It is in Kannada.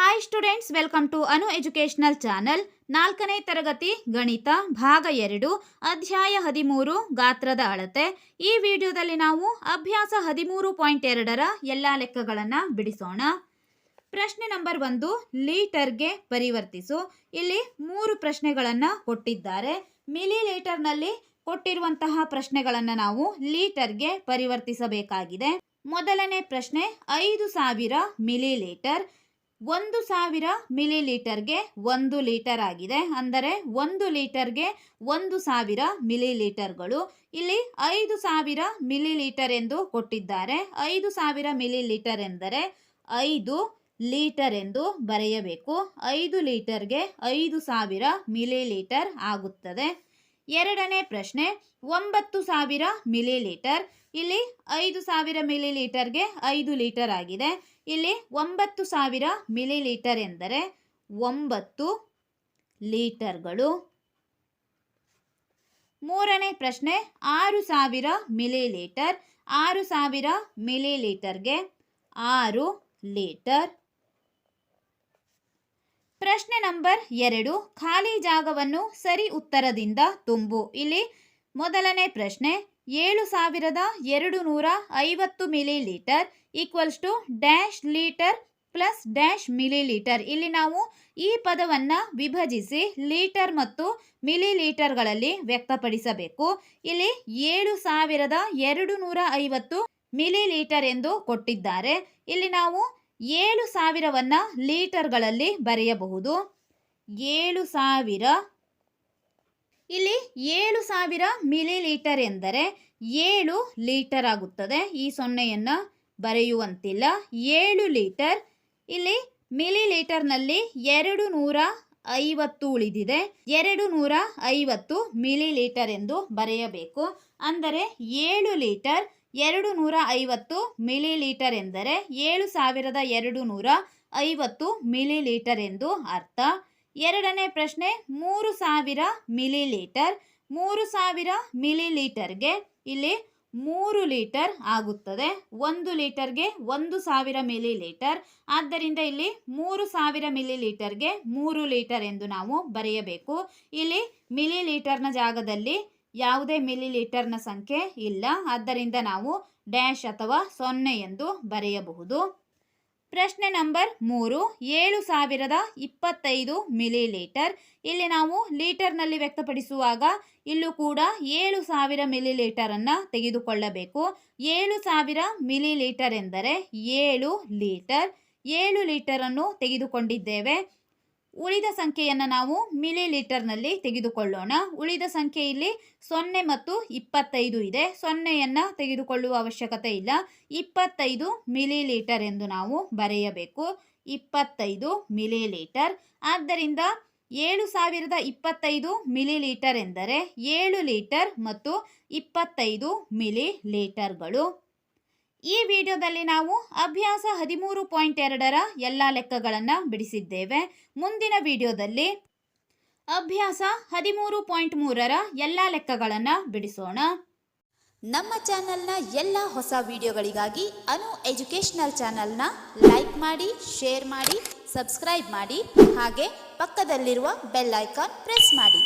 Hi students welcome to Anu educational channel ನಾಲ್ಕನೇ ತರಗತಿ, ಗಣಿತ, ಭಾಗ ಎರಡು, ಅಧ್ಯಾಯ ಹದಿಮೂರು, ಗಾತ್ರದ ಅಳತೆ. ಈ ವಿಡಿಯೋದಲ್ಲಿ ನಾವು ಅಭ್ಯಾಸ ಹದಿಮೂರು ಪಾಯಿಂಟ್ ಎರಡರ ಎಲ್ಲ ಲೆಕ್ಕಗಳನ್ನು ಬಿಡಿಸೋಣ. ಪ್ರಶ್ನೆ ನಂಬರ್ ಒಂದು, ಲೀಟರ್ಗೆ ಪರಿವರ್ತಿಸು. ಇಲ್ಲಿ ಮೂರು ಪ್ರಶ್ನೆಗಳನ್ನು ಕೊಟ್ಟಿದ್ದಾರೆ. ಮಿಲಿ ಲೀಟರ್ನಲ್ಲಿ ಕೊಟ್ಟಿರುವಂತಹ ಪ್ರಶ್ನೆಗಳನ್ನು ನಾವು ಲೀಟರ್ಗೆ ಪರಿವರ್ತಿಸಬೇಕಾಗಿದೆ. ಮೊದಲನೇ ಪ್ರಶ್ನೆ, ಐದು ಸಾವಿರ ಮಿಲಿ ಲೀಟರ್ ಒಂದು ಸಾವಿರ ಮಿಲಿ ಲೀಟರ್ಗೆ ಒಂದು ಲೀಟರ್ ಆಗಿದೆ. ಅಂದರೆ ಒಂದು ಲೀಟರ್ಗೆ ಒಂದು ಸಾವಿರ ಮಿಲಿ ಲೀಟರ್ಗಳು ಇಲ್ಲಿ ಐದು ಸಾವಿರ ಮಿಲಿ ಲೀಟರ್ ಎಂದು ಕೊಟ್ಟಿದ್ದಾರೆ. ಐದು ಸಾವಿರ ಮಿಲಿ ಲೀಟರ್ ಎಂದರೆ ಐದು ಲೀಟರ್ ಎಂದು ಬರೆಯಬೇಕು. ಐದು ಲೀಟರ್ಗೆ ಐದು ಸಾವಿರ ಮಿಲಿ ಲೀಟರ್ ಆಗುತ್ತದೆ. ಎರಡನೇ ಪ್ರಶ್ನೆ, ಒಂಬತ್ತು ಸಾವಿರ ಮಿಲಿ ಲೀಟರ್ ಇಲ್ಲಿ ಐದು ಸಾವಿರ ಮಿಲಿ ಲೀಟರ್ಗೆ ಐದು ಲೀಟರ್ ಆಗಿದೆ. ಇಲ್ಲಿ ಒಂಬತ್ತು ಸಾವಿರ ಮಿಲಿ ಲೀಟರ್ ಎಂದರೆ ಒಂಬತ್ತು ಲೀಟರ್ಗಳು. ಮೂರನೇ ಪ್ರಶ್ನೆ, ಆರು ಸಾವಿರ ಮಿಲಿ ಲೀಟರ್ ಆರು ಸಾವಿರ ಮಿಲಿ ಲೀಟರ್ಗೆ ಆರು ಲೀಟರ್. ಪ್ರಶ್ನೆ ನಂಬರ್ ಎರಡು, ಖಾಲಿ ಜಾಗವನ್ನು ಸರಿ ಉತ್ತರದಿಂದ ತುಂಬು. ಇಲ್ಲಿ ಮೊದಲನೇ ಪ್ರಶ್ನೆ ಏಳು ಸಾವಿರದ ಎರಡು ನೂರ ಐವತ್ತು millilitre equals to dash litre plus dash millilitre ಇಲ್ಲಿ ನಾವು ಈ ಪದವನ್ನು ವಿಭಜಿಸಿ ಲೀಟರ್ ಮತ್ತು ಮಿಲಿ ಲೀಟರ್ಗಳಲ್ಲಿ ವ್ಯಕ್ತಪಡಿಸಬೇಕು. ಇಲ್ಲಿ ಏಳು ಸಾವಿರದ ಎರಡು ನೂರ ಐವತ್ತು ಮಿಲಿ ಲೀಟರ್ ಎಂದು ಕೊಟ್ಟಿದ್ದಾರೆ. ಇಲ್ಲಿ ನಾವು ಏಳು ಸಾವಿರವನ್ನು ಲೀಟರ್ಗಳಲ್ಲಿ ಬರೆಯಬಹುದು. ಏಳು ಸಾವಿರ ಇಲ್ಲಿ ಏಳು ಸಾವಿರ ಮಿಲಿ ಲೀಟರ್ ಎಂದರೆ ಏಳು ಲೀಟರ್ ಆಗುತ್ತದೆ. ಈ ಸೊನ್ನೆಯನ್ನು ಬರೆಯುವಂತಿಲ್ಲ. ಏಳು ಲೀಟರ್, ಇಲ್ಲಿ ಮಿಲಿ ಲೀಟರ್ನಲ್ಲಿ ಎರಡು ನೂರ ಐವತ್ತು ಉಳಿದಿದೆ. ಎರಡು ನೂರ ಐವತ್ತು ಮಿಲಿ ಲೀಟರ್ ಎಂದು ಬರೆಯಬೇಕು. ಅಂದರೆ ಏಳು ಲೀಟರ್ ಎರಡು ನೂರ ಐವತ್ತು ಮಿಲಿ ಲೀಟರ್ ಎಂದರೆ ಏಳು ಸಾವಿರದ ಎರಡು ನೂರ ಐವತ್ತು ಮಿಲಿ ಲೀಟರ್ ಎಂದು ಅರ್ಥ. ಎರಡನೇ ಪ್ರಶ್ನೆ, ಮೂರು ಸಾವಿರ ಮಿಲಿ ಲೀಟರ್ ಮೂರು ಸಾವಿರ ಮಿಲಿ ಲೀಟರ್ಗೆ ಇಲ್ಲಿ ಮೂರು ಲೀಟರ್ ಆಗುತ್ತದೆ. ಒಂದು ಲೀಟರ್ಗೆ ಒಂದು ಸಾವಿರ ಮಿಲಿ ಲೀಟರ್ ಆದ್ದರಿಂದ ಇಲ್ಲಿ ಮೂರು ಸಾವಿರ ಮಿಲಿ ಲೀಟರ್ಗೆ ಮೂರು ಲೀಟರ್ ಎಂದು ನಾವು ಬರೆಯಬೇಕು. ಇಲ್ಲಿ ಮಿಲಿ ಲೀಟರ್ನ ಜಾಗದಲ್ಲಿ ಯಾವುದೇ ಮಿಲಿ ಲೀಟರ್ನ ಸಂಖ್ಯೆ ಇಲ್ಲ. ಆದ್ದರಿಂದ ನಾವು ಡ್ಯಾಶ್ ಅಥವಾ ಸೊನ್ನೆ ಎಂದು ಬರೆಯಬಹುದು. ಪ್ರಶ್ನೆ ನಂಬರ್ ಮೂರು, ಏಳು ಸಾವಿರದ ಇಪ್ಪತ್ತೈದು ಮಿಲಿ ಲೀಟರ್ ಇಲ್ಲಿ ನಾವು ಲೀಟರ್ನಲ್ಲಿ ವ್ಯಕ್ತಪಡಿಸುವಾಗ ಇಲ್ಲೂ ಕೂಡ ಏಳು ಸಾವಿರ ಮಿಲಿ ಲೀಟರನ್ನು ತೆಗೆದುಕೊಳ್ಳಬೇಕು. ಏಳು ಸಾವಿರ ಮಿಲಿ ಲೀಟರ್ ಎಂದರೆ ಏಳು ಲೀಟರ್. ಏಳು ಲೀಟರನ್ನು ತೆಗೆದುಕೊಂಡಿದ್ದೇವೆ. ಉಳಿದ ಸಂಖ್ಯೆಯನ್ನು ನಾವು ಮಿಲಿ ಲೀಟರ್ನಲ್ಲಿ ತೆಗೆದುಕೊಳ್ಳೋಣ. ಉಳಿದ ಸಂಖ್ಯೆ ಇಲ್ಲಿ ಸೊನ್ನೆ ಮತ್ತು ಇಪ್ಪತ್ತೈದು ಇದೆ. ಸೊನ್ನೆಯನ್ನು ತೆಗೆದುಕೊಳ್ಳುವ ಅವಶ್ಯಕತೆ ಇಲ್ಲ. ಇಪ್ಪತ್ತೈದು ಮಿಲಿ ಲೀಟರ್ ಎಂದು ನಾವು ಬರೆಯಬೇಕು. ಇಪ್ಪತ್ತೈದು ಮಿಲಿ ಲೀಟರ್ ಆದ್ದರಿಂದ ಏಳು ಸಾವಿರದ ಇಪ್ಪತ್ತೈದು ಮಿಲಿ ಲೀಟರ್ ಎಂದರೆ ಏಳು ಲೀಟರ್ ಮತ್ತು ಇಪ್ಪತ್ತೈದು ಮಿಲಿ ಲೀಟರ್ಗಳು ಈ ವಿಡಿಯೋದಲ್ಲಿ ನಾವು ಅಭ್ಯಾಸ ಹದಿಮೂರು ಪಾಯಿಂಟ್ ಎರಡರ ಎಲ್ಲ ಲೆಕ್ಕಗಳನ್ನು ಬಿಡಿಸಿದ್ದೇವೆ. ಮುಂದಿನ ವಿಡಿಯೋದಲ್ಲಿ ಅಭ್ಯಾಸ ಹದಿಮೂರು ಪಾಯಿಂಟ್ ಮೂರರ ಎಲ್ಲ ಲೆಕ್ಕಗಳನ್ನು ಬಿಡಿಸೋಣ. ನಮ್ಮ ಚಾನೆಲ್ನ ಎಲ್ಲ ಹೊಸ ವಿಡಿಯೋಗಳಿಗಾಗಿ ಅನು ಎಜುಕೇಷನಲ್ ಚಾನೆಲ್ನ ಲೈಕ್ ಮಾಡಿ, ಶೇರ್ ಮಾಡಿ, ಸಬ್ಸ್ಕ್ರೈಬ್ ಮಾಡಿ, ಹಾಗೆ ಪಕ್ಕದಲ್ಲಿರುವ ಬೆಲ್ ಐಕಾನ್ ಪ್ರೆಸ್ ಮಾಡಿ.